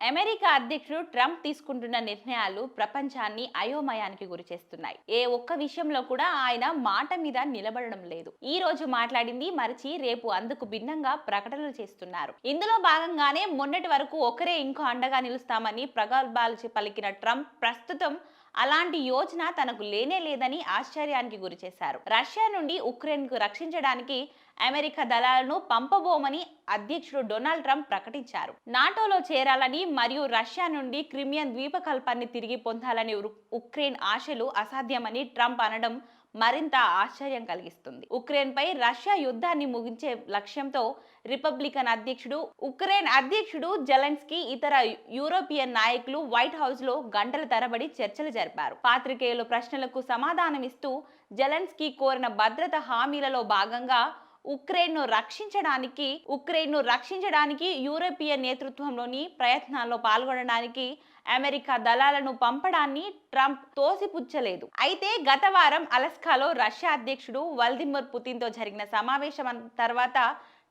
America అధ్యక్షుడు Trump తీసుకుంటున్న నిర్ణయాలు ప్రపంచాన్ని అయోమయానికి గురిచేస్తున్నాయి ఏ ఒక్క విషయంలో కూడా ఆయన మాట మీద నిలబడడం లేదు. ఈ రోజు మాట్లాడింది మరిచి రేపు అందుకు భిన్నంగా ప్రకటనలు చేస్తున్నారు. ఇందులో భాగంగానే మొన్నటి వరకు ఒకరే ఇంకో అండగా నిలుస్తామని ప్రగల్భాలు పలికిన ట్రంప్ ప్రస్తుతం అలాంటి యోచన తనకు లేనే లేదని ఆశ్చర్యానికి గురిచేశారు రష్యా నుండి ఉక్రెయిన్కు రక్షించడానికి అమెరికా దళాలను పంపబోమని అధ్యక్షుడు డొనాల్డ్ ట్రంప్ ప్రకటించారు. నాటోలో చేరాలని మరియు రష్యా నుండి క్రిమియన్ ద్వీపకల్పాన్ని తిరిగి పొందాలని ఉక్రెయిన్ ఆశలు అసాధ్యమని ట్రంప్ అనడం మరింత ఆశ్చర్యం కలిగిస్తుంది. ఉక్రెయిన్పై రష్యా యుద్ధాన్ని ముగించే లక్ష్యంతో రిపబ్లికన్ అధ్యక్షుడు ఉక్రెయిన్ అధ్యక్షుడు జెలెన్స్కీ ఇతర యూరోపియన్ నాయకులు వైట్ హౌస్లో గంటల తరబడి చర్చలు జరిపారు. పాత్రికేయుల ప్రశ్నలకు సమాధానమిస్తూ జెలెన్స్కీ కోరిన భద్రత హామీలలో భాగంగా ఉక్రెయిన్ను రక్షించడానికి ఉక్రెయిన్ను రక్షించడానికి యూరోపియన్ నేతృత్వంలోని ప్రయత్నాల్లో పాల్గొనడానికి అమెరికా దళాలను పంపడాన్ని ట్రంప్ తోసిపుచ్చలేదు. అయితే గత వారం అలస్కాలో రష్యా అధ్యక్షుడు వల్దిమిర్ పుతిన్తో జరిగిన సమావేశం తర్వాత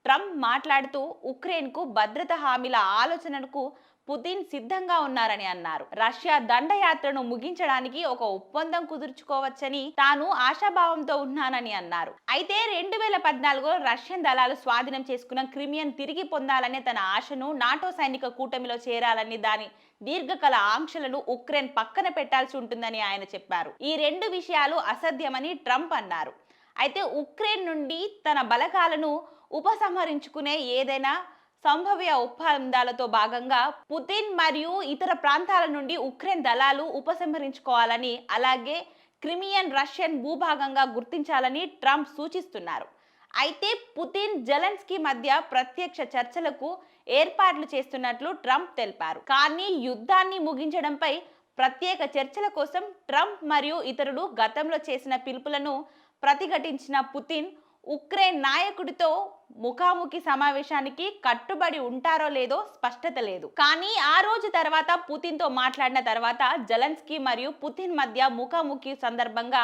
ట్రంప్ మాట్లాడుతూ ఉక్రెయిన్కు భద్రత హామీల ఆలోచనకు పుతిన్ సిద్ధంగా ఉన్నారని అన్నారు. రష్యా దండయాత్రను ముగించడానికి ఒక ఒప్పందం కుదుర్చుకోవచ్చని తాను ఆశాభావంతో ఉన్నానని అన్నారు. అయితే రెండు వేల పద్నాలుగులో రష్యన్ దళాలు స్వాధీనం చేసుకున్న క్రిమియన్ తిరిగి పొందాలనే తన ఆశను నాటో సైనిక కూటమిలో చేరాలని దాని దీర్ఘకాల ఆంక్షలను ఉక్రెయిన్ పక్కన పెట్టాల్సి ఉంటుందని ఆయన చెప్పారు. ఈ రెండు విషయాలు అసాధ్యమని ట్రంప్ అన్నారు. అయితే ఉక్రెయిన్ నుండి తన బలగాలను ఉపసంహరించుకునే ఏదైనా సంభవ్య ఒప్పందాలతో భాగంగా పుతిన్ మరియు ఇతర ప్రాంతాల నుండి ఉక్రెయిన్ దళాలు ఉపసంహరించుకోవాలని అలాగే క్రిమియన్ రష్యన్ భూభాగంగా గుర్తించాలని ట్రంప్ సూచిస్తున్నారు. అయితే పుతిన్ జెలెన్స్కీ మధ్య ప్రత్యక్ష చర్చలకు ఏర్పాట్లు చేస్తున్నట్లు ట్రంప్ తెలిపారు. కానీ యుద్ధాన్ని ముగించడంపై ప్రత్యేక చర్చల కోసం ట్రంప్ మరియు ఇతరులు గతంలో చేసిన పిలుపులను ప్రతిఘటించిన పుతిన్ ఉక్రెయిన్ నాయకుడితో ముఖాముఖి సమావేశానికి కట్టుబడి ఉంటారో లేదో స్పష్టత లేదు. కానీ ఆ రోజు తర్వాత పుతిన్తో మాట్లాడిన తర్వాత జలన్స్కీ మరియు పుతిన్ మధ్య ముఖాముఖి సందర్భంగా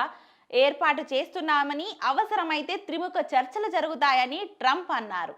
ఏర్పాటు చేస్తున్నామని అవసరమైతే త్రిముఖ చర్చలు జరుగుతాయని ట్రంప్ అన్నారు.